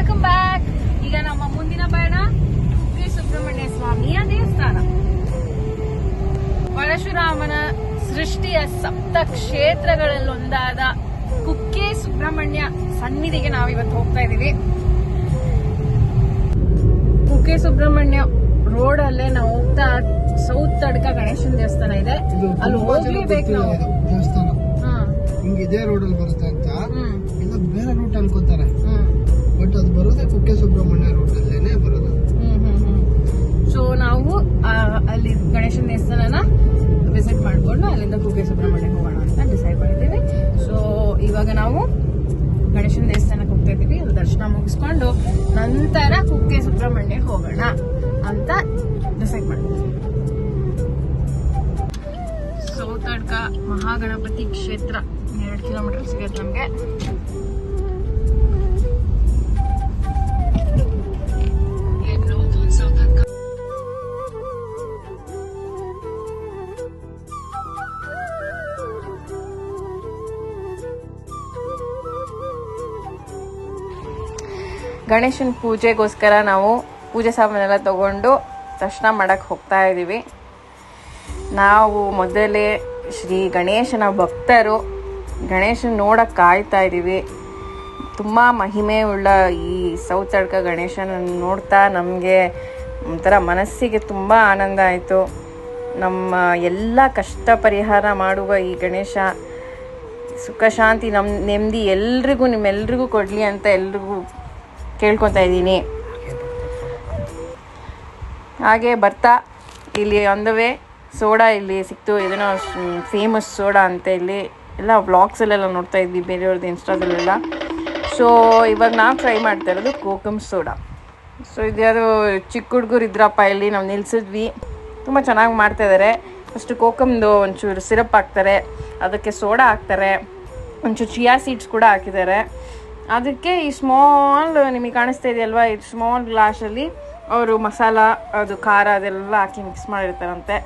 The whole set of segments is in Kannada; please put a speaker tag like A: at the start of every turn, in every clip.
A: ವೆಲ್ಕಮ್ ಬ್ಯಾಕ್ ಈಗ ನಮ್ಮ ಮುಂದಿನ ಪಯಣ ಶ್ರೀ ಸುಬ್ರಹ್ಮಣ್ಯ ಸ್ವಾಮಿಯ ದೇವಸ್ಥಾನ. ಪರಶುರಾಮನ ಸೃಷ್ಟಿಯ ಸಪ್ತ ಕ್ಷೇತ್ರಗಳಲ್ಲೊಂದಾದ ಕುಕ್ಕೆ ಸುಬ್ರಹ್ಮಣ್ಯ ಸನ್ನಿಧಿಗೆ ನಾವು ಇವತ್ತು ಹೋಗ್ತಾ ಇದೀವಿ ಕುಕ್ಕೆ ಸುಬ್ರಹ್ಮಣ್ಯ ರೋಡ್ ಅಲ್ಲೇ ನಾವು ಹೋಗ್ತಾ ಸೌತ್ ತಡ್ಕ ಗಣೇಶನ ದೇವಸ್ಥಾನ ಇದೆ. ಅಲ್ಲಿ ಹೋಗ್ಲೇಬೇಕು ನಾವು.
B: ದೇವಸ್ಥಾನ. ಹಿಂಗ್ ಇದೇ ರೋಡ್ ಅಲ್ಲಿ ಬರುತ್ತೆ ಅಂತ. ಬೇರೆ ರೂಟ್ ಅನ್ಕೋತಾರೆ. ಬಟ್ ಅದು ಬರೋದೇ ಕುಕ್ಕೆ ಸುಬ್ರಹ್ಮಣ್ಯ ರೋಡ್ ಅಲ್ಲೇನೆ ಬರೋದು.
A: ಸೊ ನಾವು ಅಲ್ಲಿ ಗಣೇಶನ ದೇವಸ್ಥಾನನ ವಿಸಿಟ್ ಮಾಡಿಕೊಂಡು ಅಲ್ಲಿಂದ ಕುಕ್ಕೆ ಸುಬ್ರಹ್ಮಣ್ಯ ಹೋಗೋಣ ಅಂತ ಡಿಸೈಡ್ ಮಾಡಿದ್ದೀವಿ. ಸೊ ಇವಾಗ ನಾವು ಗಣೇಶನ ದೇವಸ್ಥಾನಕ್ಕೆ ಹೋಗ್ತಾ ಇದ್ದೀವಿ. ಅಲ್ಲಿ ದರ್ಶನ ಮುಗಿಸ್ಕೊಂಡು ನಂತರ ಕುಕ್ಕೆ ಸುಬ್ರಹ್ಮಣ್ಯಕ್ಕೆ ಹೋಗೋಣ ಅಂತ ಡಿಸೈಡ್ ಮಾಡಿದ್ದೀವಿ. ಸೌತಡ್ಕ ಮಹಾಗಣಪತಿ ಕ್ಷೇತ್ರ, ಎರಡು ಕಿಲೋಮೀಟರ್ ಸಿಗುತ್ತೆ ನಮಗೆ. ಗಣೇಶನ ಪೂಜೆಗೋಸ್ಕರ ನಾವು ಪೂಜೆ ಸಾಮಾನೆಲ್ಲ ತಗೊಂಡು ದರ್ಶನ ಮಾಡಕ್ಕೆ ಹೋಗ್ತಾ ಇದ್ದೀವಿ ನಾವು ಮೊದಲೇ ಶ್ರೀ ಗಣೇಶನ ಭಕ್ತರು. ಗಣೇಶನ ನೋಡಕ್ಕೆ ಕಾಯ್ತಾ ಇದ್ದೀವಿ ತುಂಬ ಮಹಿಮೆ ಉಳ್ಳ ಈ ಸೌತಡ್ಕ ಗಣೇಶನ ನೋಡ್ತಾ ನಮಗೆ ಒಂಥರ ಮನಸ್ಸಿಗೆ ತುಂಬ ಆನಂದ ಆಯಿತು. ನಮ್ಮ ಎಲ್ಲ ಕಷ್ಟ ಪರಿಹಾರ ಮಾಡುವ ಈ ಗಣೇಶ ಸುಖ ಶಾಂತಿ ನಮ್ಮ ನೆಮ್ಮದಿ ಎಲ್ರಿಗೂ ನಿಮ್ಮೆಲ್ರಿಗೂ ಕೊಡಲಿ ಅಂತ ಎಲ್ರಿಗೂ ಕೇಳ್ಕೊತಾ ಇದ್ದೀನಿ. ಹಾಗೆ ಬರ್ತಾ, ಇಲ್ಲಿ ಆನ್ ದ ವೇ ಸೋಡಾ ಇಲ್ಲಿ ಸಿಕ್ತು. ಇದನ್ನು ಫೇಮಸ್ ಸೋಡಾ ಅಂತ ಇಲ್ಲಿ ಎಲ್ಲ ವ್ಲಾಗ್ಸಲ್ಲೆಲ್ಲ ನೋಡ್ತಾ ಇದ್ವಿ ಬೇರೆಯವ್ರದ್ದು ಇನ್ಸ್ಟಾದಲ್ಲೆಲ್ಲ ಸೊ ಇವಾಗ ನಾವು ಟ್ರೈ ಮಾಡ್ತಾ ಇರೋದು ಕೋಕಮ್ ಸೋಡಾ. ಸೊ ಇದ್ಯಾರು ಚಿಕ್ಕ ಹುಡುಗರು ಇದ್ರಪ್ಪ ಇಲ್ಲಿ, ನಾವು ನಿಲ್ಸಿದ್ವಿ. ತುಂಬ ಚೆನ್ನಾಗಿ ಮಾಡ್ತಾ ಇದ್ದಾರೆ ಫಸ್ಟ್ ಕೋಕಮ್ದು ಒಂಚೂರು ಸಿರಪ್ ಹಾಕ್ತಾರೆ, ಅದಕ್ಕೆ ಸೋಡಾ ಹಾಕ್ತಾರೆ. ಒಂಚೂರು ಚಿಯಾ ಸೀಡ್ಸ್ ಕೂಡ ಹಾಕಿದ್ದಾರೆ. ಅದಕ್ಕೆ ಈ ಸ್ಮಾಲ್ ನಿಮಗೆ ಕಾಣಿಸ್ತಾ ಇದೆಯಲ್ವಾ? ಈ ಸ್ಮಾಲ್ ಗ್ಲಾಸಲ್ಲಿ ಅವರು ಮಸಾಲ, ಅದು ಖಾರ ಅದೆಲ್ಲ ಹಾಕಿ ಮಿಕ್ಸ್ ಮಾಡಿರ್ತಾರಂತೆ.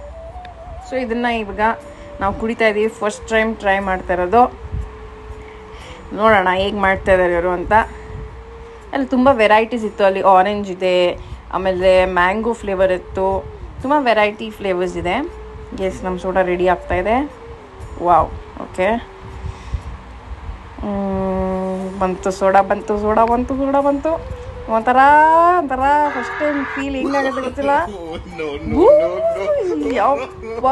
A: ಸೊ ಇದನ್ನು ಇವಾಗ ನಾವು ಕುಡಿತಾ ಇದ್ದೀವಿ ಫಸ್ಟ್ ಟೈಮ್ ಟ್ರೈ ಮಾಡ್ತಾ ಇರೋದು. ನೋಡೋಣ ಹೇಗೆ ಮಾಡ್ತಾ ಇದ್ದಾರೆ ಇವರು ಅಂತ. ಅಲ್ಲಿ ತುಂಬ ವೆರೈಟೀಸ್ ಇತ್ತು. ಅಲ್ಲಿ ಆರೆಂಜ್ ಇದೆ, ಆಮೇಲೆ ಮ್ಯಾಂಗೋ ಫ್ಲೇವರ್ ಇತ್ತು. ತುಂಬ ವೆರೈಟಿ ಫ್ಲೇವರ್ಸ್ ಇದೆ. ಎಸ್ ನಮ್ಮ ಸೋಡಾ ರೆಡಿ ಆಗ್ತಾ ಇದೆ. ವಾವ್ ಓಕೆ ಬಂತು ಸೋಡಾ ಬಂತು ಸೋಡಾ ಬಂತು ಸೋಡಾ ಬಂತು. ಒಂಥರ ಒಂಥರ ಫಸ್ಟ್ ಟೈಮ್ ಫೀಲ್ ಹೆಂಗಾಗತ್ತೆ ಗೊತ್ತಿಲ್ಲ? ಯಾವ ಯಪ್ಪ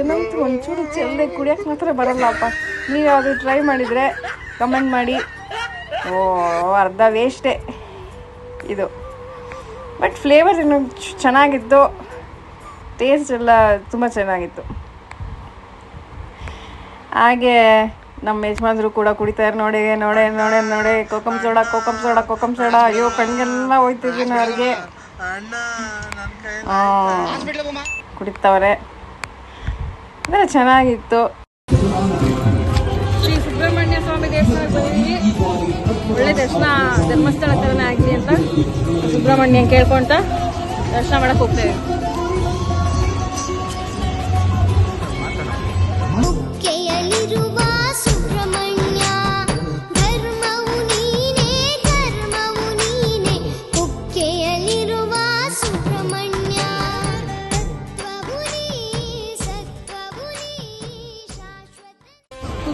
A: ಏನಂತ ಒಂಚೂರು ಚೆಲ್ಲದೆ ಕುಡಿಯಕ್ಕೆ ಮಾತ್ರ ಬರಲ್ಲಪ್ಪ. ನೀವು ಯಾವುದು ಟ್ರೈ ಮಾಡಿದರೆ ಕಮೆಂಟ್ ಮಾಡಿ. ಓ ಅರ್ಧ ವೇಸ್ಟೇ ಇದು. ಬಟ್ ಫ್ಲೇವರ್ ಏನು ಚೆನ್ನಾಗಿತ್ತು. ಟೇಸ್ಟ್ ಎಲ್ಲ ತುಂಬ ಚೆನ್ನಾಗಿತ್ತು. ಹಾಗೆ ನಮ್ಮ ಯಜಮಾನ್ರು ಕೂಡ ಕುಡಿತಾರೆ ನೋಡಿ, ನೋಡೆ ನೋಡೆ, ನೋಡಿ kokum soda kokum soda kokum soda, ಅಯ್ಯೋ, ಕಣ್ಗೆಲ್ಲ ಹೋಯ್ತಿದ್ದೀನಿ ಅವ್ರಿಗೆ. ಕುಡಿತವ್ರೆ. ಅಂದರೆ ಚೆನ್ನಾಗಿತ್ತು. ಶ್ರೀ ಸುಬ್ರಹ್ಮಣ್ಯ ಸ್ವಾಮಿ ಒಳ್ಳೆ ದರ್ಶನ, ಧರ್ಮಸ್ಥಳ ಥರನೇ ಆಗಲಿ ಅಂತ ಸುಬ್ರಹ್ಮಣ್ಯ ಕೇಳ್ಕೊಂತ ದರ್ಶನ ಮಾಡಕ್ಕೆ ಹೋಗ್ತೇವೆ.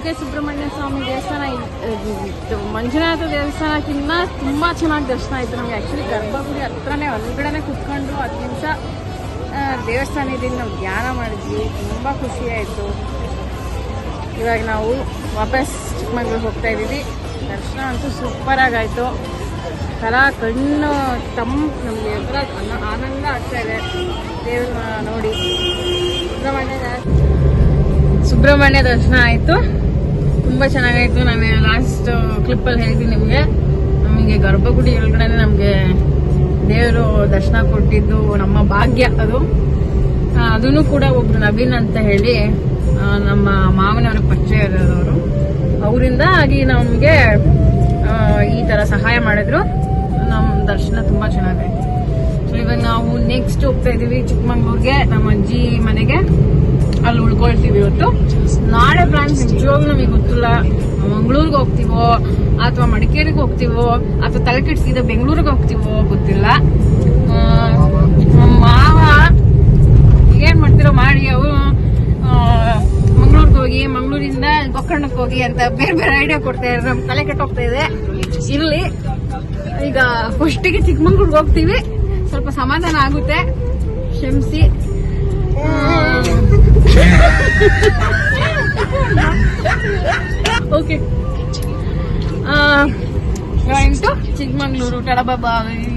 A: ಕುಕ್ಕೆ ಸುಬ್ರಹ್ಮಣ್ಯ ಸ್ವಾಮಿ ದೇವಸ್ಥಾನ ಮಂಜುನಾಥ ದೇವಸ್ಥಾನಕ್ಕಿಂತ ತುಂಬ ಚೆನ್ನಾಗಿ ದರ್ಶನ ಆಯಿತು ನಮಗೆ. ಆ್ಯಕ್ಚುಲಿ ಗರ್ಭಗುಡಿ ಹತ್ರನೇ ಒಳಗಡೆ ಕುತ್ಕೊಂಡು ಹತ್ತು ನಿಮಿಷ ದೇವಸ್ಥಾನದಿಂದ ನಾವು ಧ್ಯಾನ ಮಾಡಿದ್ವಿ. ತುಂಬ ಖುಷಿಯಾಯಿತು ಇವಾಗ ನಾವು ವಾಪಸ್ ಚಿಕ್ಕಮಂಗ್ಳೂರಿಗೆ ಹೋಗ್ತಾ ಇದ್ದೀವಿ. ದರ್ಶನ ಅಂತೂ ಸೂಪರಾಗಾಯಿತು ಥರ ಕಣ್ಣು ತಂಪು ನಮಗೆ ಎದುರ ಆನ- ಆನಂದ ಆಗ್ತಾ ಇದೆ. ದೇವ್ರನ್ನ ನೋಡಿ. ಸುಬ್ರಹ್ಮಣ್ಯ ಸುಬ್ರಹ್ಮಣ್ಯ ದರ್ಶನ ಆಯಿತು. ತುಂಬ ಚೆನ್ನಾಗಾಯಿತು. ನಾನು ಲಾಸ್ಟ್ ಕ್ಲಿಪ್ಪಲ್ಲಿ ಹೇಳ್ತೀನಿ ನಿಮಗೆ. ನಮಗೆ ಗರ್ಭಗುಡಿ ಒಳಗಡೆ ನಮಗೆ ದೇವರು ದರ್ಶನ ಕೊಟ್ಟಿದ್ದು ನಮ್ಮ ಭಾಗ್ಯ ಅದು. ಅದೂ ಕೂಡ ಒಬ್ರು ನವೀನ್ ಅಂತ ಹೇಳಿ ನಮ್ಮ ಮಾವನವರು ಪರಿಚಯ ಇರೋದವರು ಅವರಿಂದ ಆಗಿ ನಮಗೆ ಈ ಥರ ಸಹಾಯ ಮಾಡಿದ್ರು. ನಮ್ಮ ದರ್ಶನ ತುಂಬ ಚೆನ್ನಾಗಾಯ್ತು. ಸೊ ಇವಾಗ ನಾವು ನೆಕ್ಸ್ಟ್ ಹೋಗ್ತಾ ಇದೀವಿ ಚಿಕ್ಕಮಂಗ್ಳೂರ್ಗೆ, ನಮ್ಮ ಅಜ್ಜಿ ಮನೆಗೆ. ಅಲ್ಲಿ ಉಳ್ಕೊಳ್ತೀವಿ ಇವತ್ತು. ನಾಳೆ ಪ್ಲಾನ್ಸ್ ನಿಜವಾಗ್ಲೂ ನಮಗೆ ಗೊತ್ತಿಲ್ಲ. ಮಂಗಳೂರಿಗೆ ಹೋಗ್ತೀವೋ, ಅಥವಾ ಮಡಿಕೇರಿಗೆ ಹೋಗ್ತೀವೋ, ಅಥವಾ ತಲೆ ಬೆಂಗಳೂರಿಗೆ ಹೋಗ್ತೀವೋ ಗೊತ್ತಿಲ್ಲ. ಮಾವ ಏನ್ ಮಾಡ್ತಿರೋ ಮಾಡಿ ಅವರು ಮಂಗಳೂರಿಗೆ ಹೋಗಿ, ಮಂಗಳೂರಿಂದ ಗೋಕರ್ಣಕ್ಕೆ ಹೋಗಿ ಅಂತ ಬೇರೆ ಬೇರೆ ಐಡಿಯಾ ಕೊಡ್ತಾ ಇದ್ದಾರೆ ನಮ್ ತಲೆ ಕೆಟ್ಟೋಗ್ತಾ ಇದೆ. ಇರ್ಲಿ. ಈಗ ಫಸ್ಟಿಗೆ ಚಿಕ್ಕಮಂಗ್ಳೂರ್ಗೆ ಹೋಗ್ತೀವಿ. ಸ್ವಲ್ಪ ಸಮಾಧಾನ ಆಗುತ್ತೆ. ಕ್ಷಮಿಸಿ. Okay going to Chikkamagaluru ಟಡಬಾಬಾಯಿ